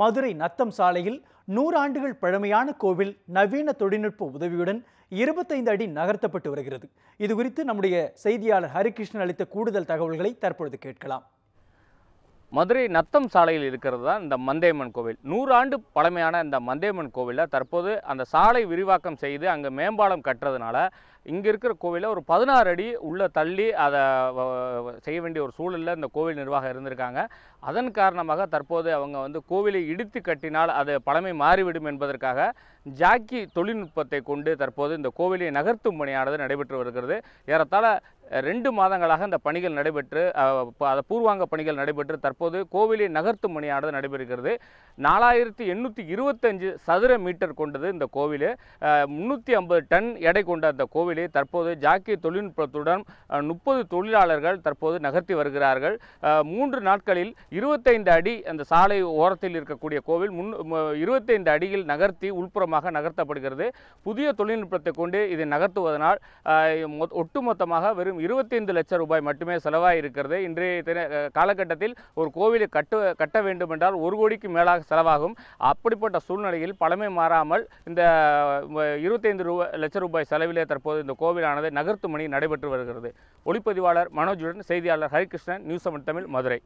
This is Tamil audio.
மதுரை நத்தம் சாலையில் நூறு ஆண்டுகள் பழமையான கோவில் நவீன தொழில்நுட்ப உதவியுடன் இருபத்தைந்து அடி நகர்த்தப்பட்டு வருகிறது. இது குறித்து நம்முடைய செய்தியாளர் ஹரிகிருஷ்ணன் அளித்த கூடுதல் தகவல்களை தற்பொழுது கேட்கலாம். மதுரை நத்தம் சாலையில் இருக்கிறது தான் இந்த மந்தேமன் கோவில். நூறாண்டு பழமையான இந்த மந்தேமன் கோவிலில் தற்போது அந்த சாலை விரிவாக்கம் செய்து அங்கே மேம்பாலம் கட்டுறதுனால இங்கே இருக்கிற கோவிலில் ஒரு பதினாறு அடி உள்ளே தள்ளி அதை செய்ய வேண்டிய ஒரு சூழலில் இந்த கோவில் நிர்வாகம் இருந்திருக்காங்க. அதன் காரணமாக தற்போது அவங்க வந்து கோவிலை இடித்து கட்டினால் அது பழமை மாறிவிடும் என்பதற்காக ஜாக்கி தொழில்நுட்பத்தை கொண்டு தற்போது இந்த கோவிலை நகர்த்தும் பணியானது நடைபெற்று வருகிறது. ஏறத்தாழ ரெண்டு மாதங்களாக இந்த பணிகள் நடைபெற்று பூர்வாங்க பணிகள் நடைபெற்று தற்போது கோவிலை நகர்த்தும் பணியானது நடைபெறுகிறது. நாலாயிரத்தி எண்ணூற்றி இருபத்தஞ்சு சதுர மீட்டர் கொண்டது இந்த கோவில். முந்நூற்றி ஐம்பது டன் எடை கொண்ட அந்த கோவிலை. தற்போது ஜாக்கி தொழில்நுட்பத்துடன் முப்பது தொழிலாளர்கள் தற்போது நகர்த்தி வருகிறார்கள். மூன்று நாட்களில் இருபத்தைந்து அடி அந்த சாலை ஓரத்தில் இருக்கக்கூடிய கோவில் முன் இருபத்தைந்து அடியில் நகர்த்தி உள்புறமாக நகர்த்தப்படுகிறது. புதிய தொழில்நுட்பத்தை கொண்டு இதை நகர்த்துவதனால் ஒட்டுமொத்தமாக வெறும் இருபத்தைந்து லட்சம் ரூபாய் மட்டுமே செலவாக இருக்கிறது இன்றைய தின- காலகட்டத்தில் ஒரு கோவிலை கட்டு கட்ட வேண்டும் என்றால் ஒரு கோடிக்கு மேலாக செலவாகும். அப்படிப்பட்ட சூழ்நிலையில் பழமை மாறாமல் இந்த இருபத்தைந்து ரூபாய் லட்சம் ரூபாய் செலவிலே தற்போது இந்த கோவிலானது நகர்த்தும் பணி நடைபெற்று வருகிறது. ஒளிப்பதிவாளர் மனோஜுடன் செய்தியாளர் ஹரிகிருஷ்ணன் நியூஸ் செவன் தமிழ் மதுரை.